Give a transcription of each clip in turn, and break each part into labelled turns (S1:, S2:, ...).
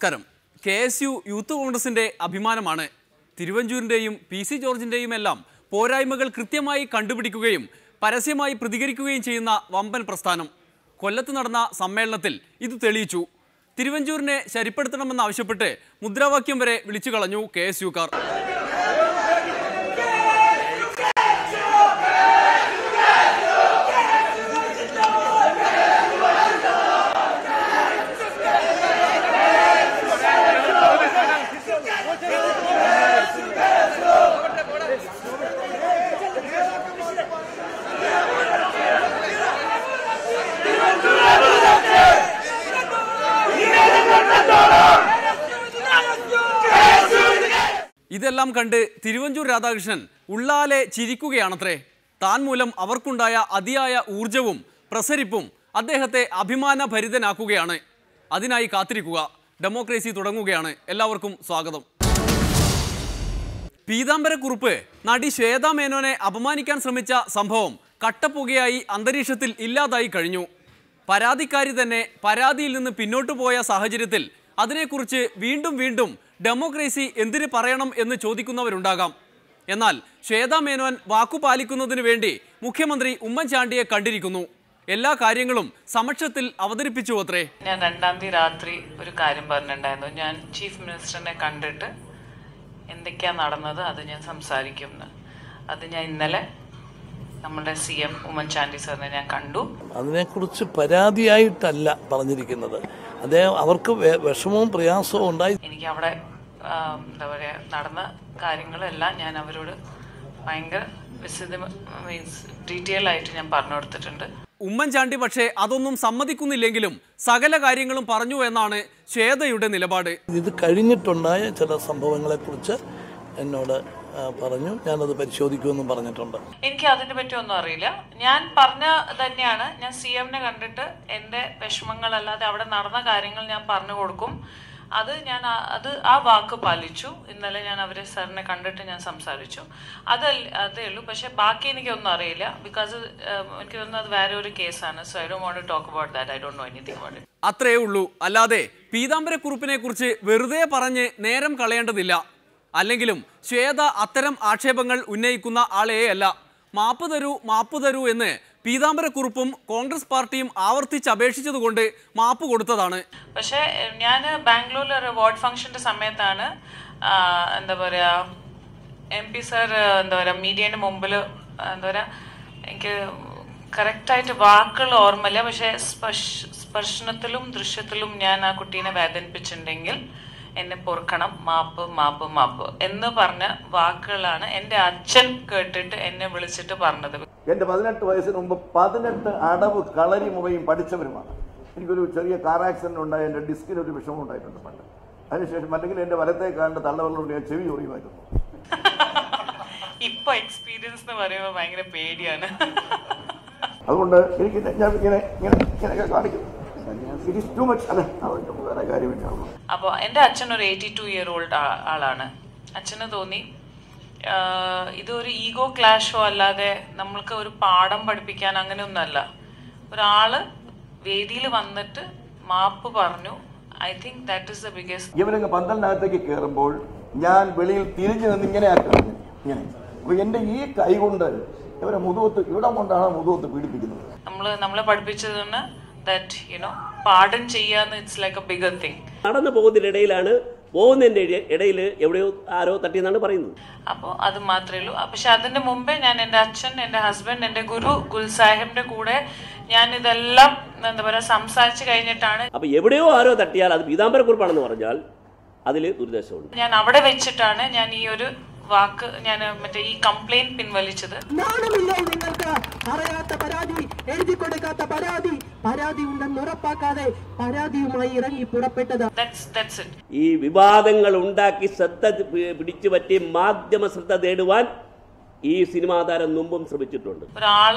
S1: നമസ്കാരം. K S U youth കോൺഗ്രസിന്റെ അഭിമാനമാണ്. തിരുവഞ്ചൂരിന്റെയും പി സി ജോർജിന്റെയും എല്ലാം പോരായ്മകൾ കൃത്യമായി കണ്ടുപിടിക്കുകയും പരസ്യമായി പ്രതികരിക്കുകയും ചെയ്യുന്ന വമ്പൻ പ്രസ്ഥാനം. കൊല്ലത്ത് നടന്ന സമ്മേളനത്തിൽ ഇത് തെളിയിച്ചു. തിരുവഞ്ചൂരിനെ ശരിപ്പെടുത്തണമെന്നാവശ്യപ്പെട്ട് മുദ്രാവാക്യം വരെ വിളിച്ചു കളഞ്ഞു കെ എസ് യുക്കാർ. ഇതെല്ലാം കണ്ട് തിരുവഞ്ചൂർ രാധാകൃഷ്ണൻ ഉള്ളാലെ ചിരിക്കുകയാണത്രേ. താൻ മൂലം അവർക്കുണ്ടായ അതിയായ ഊർജവും പ്രസരിപ്പും അദ്ദേഹത്തെ അഭിമാനഭരിതനാക്കുകയാണ്. അതിനായി കാത്തിരിക്കുക. ഡെമോക്രസി തുടങ്ങുകയാണ്. എല്ലാവർക്കും സ്വാഗതം. പീതാംബരക്കുറുപ്പ് നടി ശ്വേത മേനോനെ അപമാനിക്കാൻ ശ്രമിച്ച സംഭവം കട്ടപ്പുകയായി അന്തരീക്ഷത്തിൽ ഇല്ലാതായി കഴിഞ്ഞു. പരാതിക്കാരി തന്നെ പരാതിയിൽ നിന്ന് പിന്നോട്ടു പോയ സാഹചര്യത്തിൽ അതിനെക്കുറിച്ച് വീണ്ടും വീണ്ടും ഡെമോക്രസി എന്തിനു പറയണം എന്ന് ചോദിക്കുന്നവരുണ്ടാകാം. എന്നാൽ ശ്വേത മേനോൻ വാക്കുപാലിക്കുന്നതിനു വേണ്ടി മുഖ്യമന്ത്രി ഉമ്മൻചാണ്ടിയെ കണ്ടിരിക്കുന്നു. എല്ലാ കാര്യങ്ങളും സമക്ഷത്തിൽ അവതരിപ്പിച്ചു അത്രേ.
S2: ഞാൻ രണ്ടാം തീയതി രാത്രി ഒരു കാര്യം പറഞ്ഞിട്ടുണ്ടായിരുന്നു. ഞാൻ ചീഫ് മിനിസ്റ്ററിനെ കണ്ടിട്ട് എന്തൊക്കെയാ നടന്നത് അത് ഞാൻ സംസാരിക്കുന്നു അത് ഞാൻ ഇന്നലെ നമ്മുടെ സി എം ഉമ്മൻചാണ്ടി സാറിനെ ഞാൻ കണ്ടു.
S3: അതിനെക്കുറിച്ച് പരാതിയായിട്ടല്ല പറഞ്ഞിരിക്കുന്നത്. അദ്ദേഹം അവർക്ക് വിഷമവും പ്രയാസവും ഉണ്ടായി
S2: എനിക്ക് അവിടെ എന്താ പറയുക നടന്ന കാര്യങ്ങളെല്ലാം ഞാൻ അവരോട് ഭയങ്കര വിശദ മീൻസ് ഡീറ്റെയിൽ ആയിട്ട് ഞാൻ പറഞ്ഞു കൊടുത്തിട്ടുണ്ട്.
S1: ഉമ്മൻചാണ്ടി പക്ഷേ അതൊന്നും സമ്മതിക്കുന്നില്ലെങ്കിലും സകല കാര്യങ്ങളും പറഞ്ഞു എന്നാണ് ശ്വേതയുടെ നിലപാട്.
S3: ഇത് കഴിഞ്ഞിട്ടുണ്ടായ ചില സംഭവങ്ങളെക്കുറിച്ച് എന്നോട് ആ, പറഞ്ഞു. ഞാനത് പരിശോധിക്കുമെന്നും പറഞ്ഞിട്ടുണ്ട്.
S2: എനിക്ക് അതിനെ പറ്റി ഒന്നും അറിയില്ല. ഞാൻ പറഞ്ഞ തന്നെയാണ്. ഞാൻ സി എമ്മിനെ കണ്ടിട്ട് എന്റെ വിഷമങ്ങളല്ലാതെ അവിടെ നടന്ന കാര്യങ്ങൾ ഞാൻ പറഞ്ഞു കൊടുക്കും. അത് ഞാൻ അത് ആ വാക്ക് പാലിച്ചു. ഇന്നലെ ഞാൻ അവരെ സാറിനെ കണ്ടിട്ട് ഞാൻ സംസാരിച്ചു. അതല്ല അതേ ഉള്ളൂ. പക്ഷെ ബാക്കി എനിക്കൊന്നും അറിയില്ല. ബിക്കോസ് എനിക്ക് തോന്നുന്നു അത് വേറെ ഒരു കേസാണ്. So I do won't talk about that I don't know anything about
S1: അത്രേ ഉള്ളൂ. അല്ലാതെ പീതാംബരക്കുറുപ്പിനെ കുറിച്ച് വെറുതെ പറഞ്ഞ് നേരം കളയേണ്ടതില്ല. അല്ലെങ്കിലും ശ്വേത അത്തരം ആക്ഷേപങ്ങൾ ഉന്നയിക്കുന്ന ആളെയല്ല മാപ്പ് തരൂ മാപ്പ് തരൂ എന്ന് പീതാംബരക്കുറുപ്പും കോൺഗ്രസ് പാർട്ടിയും ആവർത്തിച്ച് അപേക്ഷിച്ചതുകൊണ്ട് മാപ്പ് കൊടുത്തതാണ്.
S2: പക്ഷേ ഞാൻ ബാംഗ്ലൂരിൽ ഒരു വാർഡ് ഫംഗ്ഷന്റെ സമയത്താണ് എന്താ പറയാ എം പി സാർ എന്താ പറയാ മീഡിയന്റെ മുമ്പിൽ എന്താ പറയാ എനിക്ക് കറക്റ്റായിട്ട് വാക്കുകൾ ഓർമ്മയില്ല. പക്ഷേ സ്പർശ സ്പർശനത്തിലും ദൃശ്യത്തിലും ഞാൻ ആ കുട്ടീനെ വേദനിപ്പിച്ചിട്ടുണ്ടെങ്കിൽ എന്നെ പൊറുക്കണം. മാപ്പ് മാപ്പ് മാപ്പ് എന്ന് പറഞ്ഞ വാക്കുകളാണ് എന്റെ അച്ഛൻ കേട്ടിട്ട് എന്നെ വിളിച്ചിട്ട് പറഞ്ഞത്.
S4: എന്റെ പതിനെട്ട് വയസ്സിന് മുമ്പ് പതിനെട്ട് അടവ് കളരി മുറയും പഠിച്ചവരുമാണ്. എനിക്കൊരു ചെറിയ കാർ ആക്സിഡന്റ് ഉണ്ടായി. എന്റെ ഡിസ്കിന് ഒരു വിഷമം ഉണ്ടായിട്ടുണ്ട് പണ്ട്. അതിനുശേഷം അല്ലെങ്കിൽ എന്റെ വലത്തെ കാലിന്റെ തള്ളവെള്ളം ഞാൻ ചെവി ചൊറിയുമായിരുന്നു
S2: ഇപ്പൊ എക്സ്പീരിയൻസ് എന്ന് പറയുമ്പോൾ ഭയങ്കര പേടിയാണ്.
S4: അതുകൊണ്ട് എനിക്ക് ഞാൻ ഇങ്ങനെ ഇങ്ങനെ ഇങ്ങനെയൊക്കെ കാണിക്കും
S2: അപ്പോൾ എന്റെ അച്ഛൻ ഒരു എയ്റ്റി ടു ഇയർ ഓൾഡ് ആളാണ്. അച്ഛന് തോന്നി ഇതൊരു ഈഗോ ക്ലാഷോ അല്ലാതെ നമ്മൾക്ക് ഒരു പാഠം പഠിപ്പിക്കാൻ അങ്ങനെയൊന്നുമല്ല. ഒരാൾ വേദിയിൽ വന്നിട്ട് മാപ്പ് പറഞ്ഞു. I think that is the biggest
S4: ഇവരങ്ങ് പന്തലിനകത്തേക്ക് കയറുമ്പോൾ ഞാൻ വെളിയിൽ തിരിഞ്ഞു നിന്ന് ഇങ്ങനെ ആക്കണം ഇങ്ങനെ. അപ്പൊ എന്റെ ഈ കൈ കൊണ്ട് ഇവരെ മുതുകത്ത് ഇവിടെ കൊണ്ടാണ് മുതുകത്ത് പീഡിപ്പിക്കുന്നത്.
S2: നമ്മൾ നമ്മളെ പഠിപ്പിച്ചതെന്ന് ദാറ്റ് യുനോ പാർഡൺ ചെയ്യാന്ന് it's like a bigger thing
S5: നടന്നു പോകുന്നതിനിടയിലാണ് പോകുന്നതിന്റെ ഇട- ഇടയിൽ എവിടെയോ ആരോ തട്ടിയെന്നാണ് പറയുന്നത്.
S2: അപ്പോൾ അത് മാത്രമേ ഉള്ളൂ. പക്ഷെ അതിന്റെ മുമ്പേ ഞാൻ എന്റെ അച്ഛൻ എന്റെ ഹസ്ബൻഡ് എന്റെ ഗുരു ഗുൽസാഹിബിന്റെ കൂടെ ഞാൻ ഇതെല്ലാം എന്താ പറയുക സംസാരിച്ച് കഴിഞ്ഞിട്ടാണ്
S5: അപ്പൊ എവിടെയോ ആരോ തട്ടിയാൽ അത് പീതാംബരക്കുറിപ്പാണെന്ന് പറഞ്ഞാൽ അതിൽ ദുരിതാശമുണ്ട്
S2: ഞാൻ അവിടെ വെച്ചിട്ടാണ് ഞാൻ ഈ ഒരു വാക്ക് ഞാൻ മറ്റേ ഈ കംപ്ലൈന്റ് പിൻവലിച്ചത്.
S6: നാണമില്ലേ നിങ്ങൾക്ക്. പറയാത്ത പരാതി എഴുതി കൊടുക്കാത്ത പരാതി. പരാതി ഉണ്ടെന്ന് ഉറപ്പാക്കാതെ പരാതിയുമായി ഇറങ്ങി പുറപ്പെട്ടത്.
S2: ദാറ്റ്സ് ദാറ്റ്സ് ഇറ്റ്
S5: ഈ വിവാദങ്ങൾ ഉണ്ടാക്കി ശ്രദ്ധ പിടിച്ചു പറ്റി മാധ്യമ ശ്രദ്ധ നേടുവാൻ ഈ സിനിമാ താരം മുമ്പും ശ്രമിച്ചിട്ടുണ്ട്.
S2: ഒരാൾ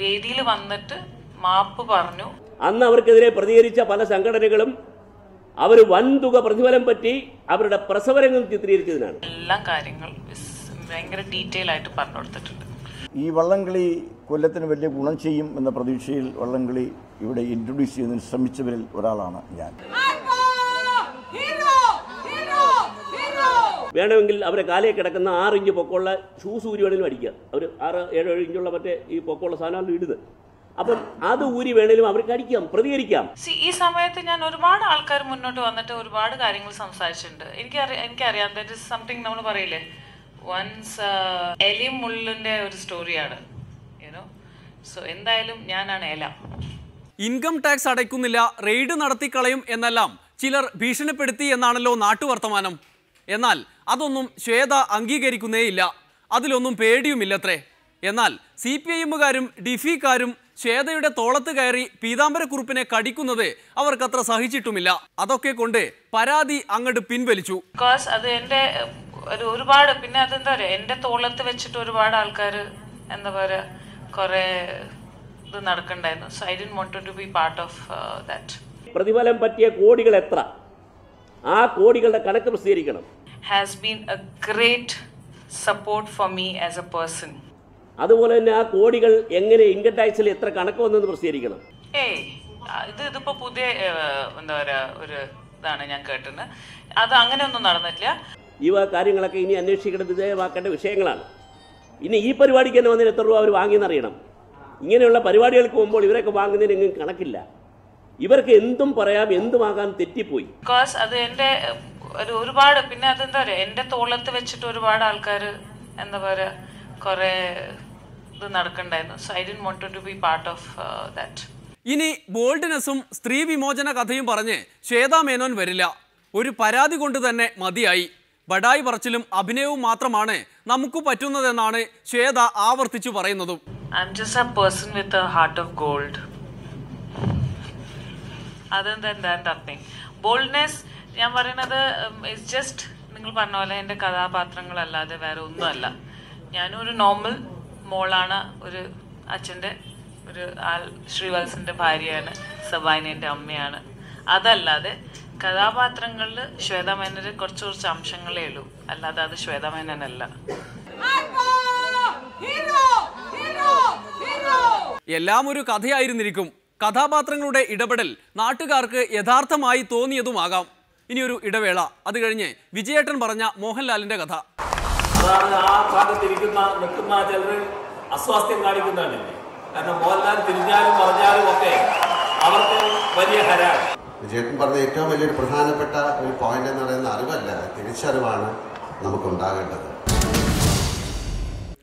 S2: വേദിയിൽ വന്നിട്ട് മാപ്പ് പറഞ്ഞു.
S5: അന്ന് അവർക്കെതിരെ പ്രതികരിച്ച പല സംഘടനകളും അവർ വൻതുക പ്രതിഫലം പറ്റി അവരുടെ പ്രസവരംഗം ചിത്രീകരിച്ചതിനാണ്.
S2: എല്ലാ കാര്യങ്ങൾ വിസ്- ഭയങ്കര ഡീറ്റെയിൽ ആയിട്ട് പറഞ്ഞു കൊടുത്തിട്ടുണ്ട്.
S4: ഈ വള്ളംകളി കൊല്ലത്തിന് വലിയ ഗുണം ചെയ്യും എന്ന പ്രതീക്ഷയിൽ വള്ളംകളി ഇവിടെ ഇൻട്രൊഡ്യൂസ് ചെയ്യുന്നതിന് ശ്രമിച്ചവരിൽ ഒരാളാണ് ഞാൻ.
S5: വേണമെങ്കിൽ അവരെ കാലേ കിടക്കുന്ന ആറ് ഇഞ്ച് പൊക്കമുള്ള ഷൂസ് ഊരി വേണേലും അടിക്കുക. അവർ ആറ് ഏഴ് ഏഴ് ഇഞ്ചുള്ള മറ്റേ ഈ പൊക്കമുള്ള സാധനമാണ് ഇടുന്നത്. അപ്പം അത് ഊരി വേണേലും അവർക്ക് അടിക്കാം പ്രതികരിക്കാം.
S2: ഈ സമയത്ത് ഞാൻ ഒരുപാട് ആൾക്കാർ മുന്നോട്ട് വന്നിട്ട് ഒരുപാട് കാര്യങ്ങൾ സംസാരിച്ചിട്ടുണ്ട്. എനിക്കറിയാം എനിക്കറിയാം ദാറ്റ് ഇസ് സംതിങ് നമ്മൾ പറയില്ലേ? വൺസ് എലിം മുള്ളിന്റെ ഒരു സ്റ്റോറിയാണ് യുനോ സോ എന്തായാലും ഞാനാണ് എല.
S1: ഇൻകം ടാക്സ് അടയ്ക്കുന്നില്ല റെയ്ഡ് നടത്തിക്കളയും എന്നെല്ലാം ചിലർ ഭീഷണിപ്പെടുത്തി എന്നാണല്ലോ നാട്ടുവർത്തമാനം. എന്നാൽ അതൊന്നും ശ്വേത അംഗീകരിക്കുന്നേയില്ല. അതിലൊന്നും പേടിയുമില്ലത്രേ. എന്നാൽ സി പി ഐ എമ്മുകാരും ഡിഫിക്കാരും ശ്വേതയുടെ തോളത്ത് കയറി പീതാംബരക്കുറുപ്പിനെ കടിക്കുന്നത് അവർക്കത്ര സഹിച്ചിട്ടുമില്ല. അതൊക്കെ കൊണ്ട് പരാതി അങ്ങോട്ട് പിൻവലിച്ചു.
S2: ബിക്കോസ് അത് എന്റെ ഒരു ഒരുപാട് പിന്നെ അതെന്താ പറയാ എന്റെ തോളത്ത് വെച്ചിട്ട് ഒരുപാട് ആൾക്കാർ എന്താ പറയാ കുറേ ഇത് നടക്കണ്ടായിരുന്നു. So I didn't want to be part of that
S5: പ്രതിഫലം പറ്റിയ കോടികൾ എത്ര? ആ കോടികളുടെ കണക്ക് പ്രസിദ്ധീകരിക്കണം.
S2: Has been a great support for me as a person
S5: അതുപോലെ തന്നെ ആ കോടികൾ എങ്ങനെ ഇൻകം ടാക്സിൽ എത്ര കണക്ക് വന്നെന്ന് പ്രസിദ്ധീകരിക്കണം
S2: ഇത് ഇതിപ്പോ പുതിയ എന്താ പറയാ ഒരു ഇതാണ് ഞാൻ കേട്ടത് അത് അങ്ങനെയൊന്നും നടന്നിട്ടില്ല
S5: ഈ കാര്യങ്ങളൊക്കെ ഇനി അന്വേഷിക്കേണ്ട വിധേയമാക്കേണ്ട വിഷയങ്ങളാണ്. ഇനി ഈ പരിപാടിക്ക് തന്നെ വന്നതിന് എത്ര രൂപ അവർ വാങ്ങിയെന്നറിയണം ഇങ്ങനെയുള്ള പരിപാടികൾക്ക് പോകുമ്പോൾ ഇവരൊക്കെ വാങ്ങുന്നതിന് എങ്ങും കണക്കില്ല. ഇവർക്ക് എന്തും പറയാം എന്തുമാകാം തെറ്റിപ്പോയി.
S2: ബിക്കോസ് അത് എന്റെ ഒരു ഒരുപാട് പിന്നെ അതെന്താ പറയാ എന്റെ തോളത്ത് വെച്ചിട്ട് ഒരുപാട് ആൾക്കാർ എന്താ പറയാ കുറേ ഇത് നടക്കണ്ടായിരുന്നു. So I didn't want to be part of that
S1: ഇനി ബോൾഡ്നെസ്സും സ്ത്രീ വിമോചന കഥയും പറഞ്ഞ് ശ്വേതാ മേനോൻ വരില്ല. ഒരു പരാതി കൊണ്ട് തന്നെ മതിയായി. ബഡായി പറച്ചിലും അഭിനയവും മാത്രമാണ് നമുക്ക് പറ്റുന്നതെന്നാണ് ശ്വേത ആവർത്തിച്ചു പറയുന്നതും.
S2: I'm just a person with a heart of gold nothing boldness ഞാൻ പറയുന്നത് ഇറ്റ്സ് ജസ്റ്റ് നിങ്ങൾ പറഞ്ഞ പോലെ എന്റെ കഥാപാത്രങ്ങളല്ലാതെ വേറെ ഒന്നുമല്ല. ഞാനൊരു നോർമൽ മോളാണ് ഒരു അച്ഛന്റെ ഒരു ആൾ ശ്രീവത്സന്റെ ഭാര്യയാണ് സബാനിന്റെ അമ്മയാണ്. അതല്ലാതെ കഥാപാത്രങ്ങളിൽ ശ്വേതാമേനന്റെ കുറച്ച് കുറച്ച് അംശങ്ങളേ ഉള്ളൂ. അല്ലാതെ അത് ശ്വേതാമേനല്ല
S1: എല്ലാം ഒരു കഥയായിരുന്നിരിക്കും. കഥാപാത്രങ്ങളുടെ ഇടപെടൽ നാട്ടുകാർക്ക് യഥാർത്ഥമായി തോന്നിയതുമാകാം. ഇനിയൊരു ഇടവേള. അത് കഴിഞ്ഞ് വിജയേട്ടൻ പറഞ്ഞ മോഹൻലാലിന്റെ കഥ.
S7: അതാണ് ആ ഭാഗത്ത് ഇരിക്കുന്ന നിൽക്കുന്ന ചിലർ അസ്വാസ്ഥ്യം കാണിക്കുന്നതല്ലേ? കാരണം മോഹൻലാൽ തിരിഞ്ഞാലും പറഞ്ഞാലും ഒക്കെ അവർക്ക് വലിയ ഹരാണ്.
S8: വിജയേട്ടൻ പറഞ്ഞ ഏറ്റവും വലിയൊരു പ്രധാനപ്പെട്ട ഒരു പോയിന്റ് എന്ന് പറയുന്ന അറിവല്ല തിരിച്ചറിവാണ് നമുക്കുണ്ടാകേണ്ടത്.